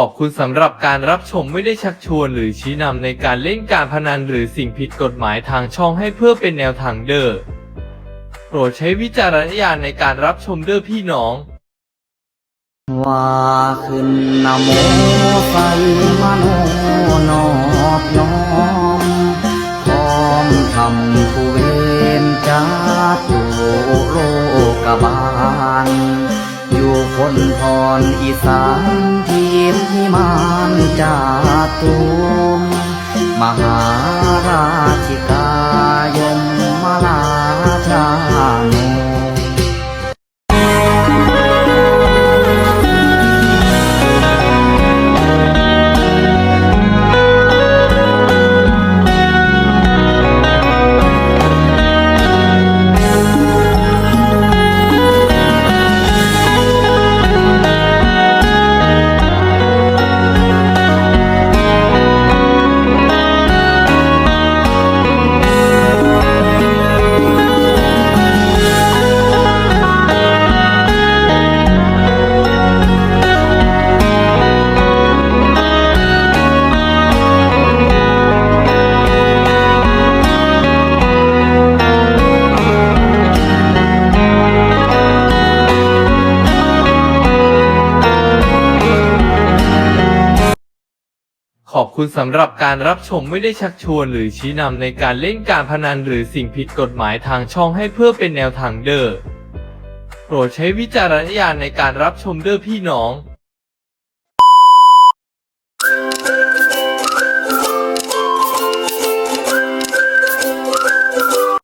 ขอบคุณสำหรับการรับชมไม่ได้ชักชวนหรือชี้นำในการเล่นการพนันหรือสิ่งผิดกฎหมายทางช่องให้เพื่อเป็นแนวทางเด้อ โปรดใช้วิจารณญาณในการรับชมเด้อพี่น้อง ว่าขึ้นนะโมฟันมโนนอบน้อ อยู่คนพรอีสานทีมพิมานจาตุมมหาราชิกา ขอบคุณสำหรับการรับชมไม่ได้ชักชวนหรือชี้นำในการเล่นการพนันหรือสิ่งผิดกฎหมายทางช่องให้เพื่อเป็นแนวทางเด้อ โปรดใช้วิจารณญาณในการรับชมเด้อพี่น้อง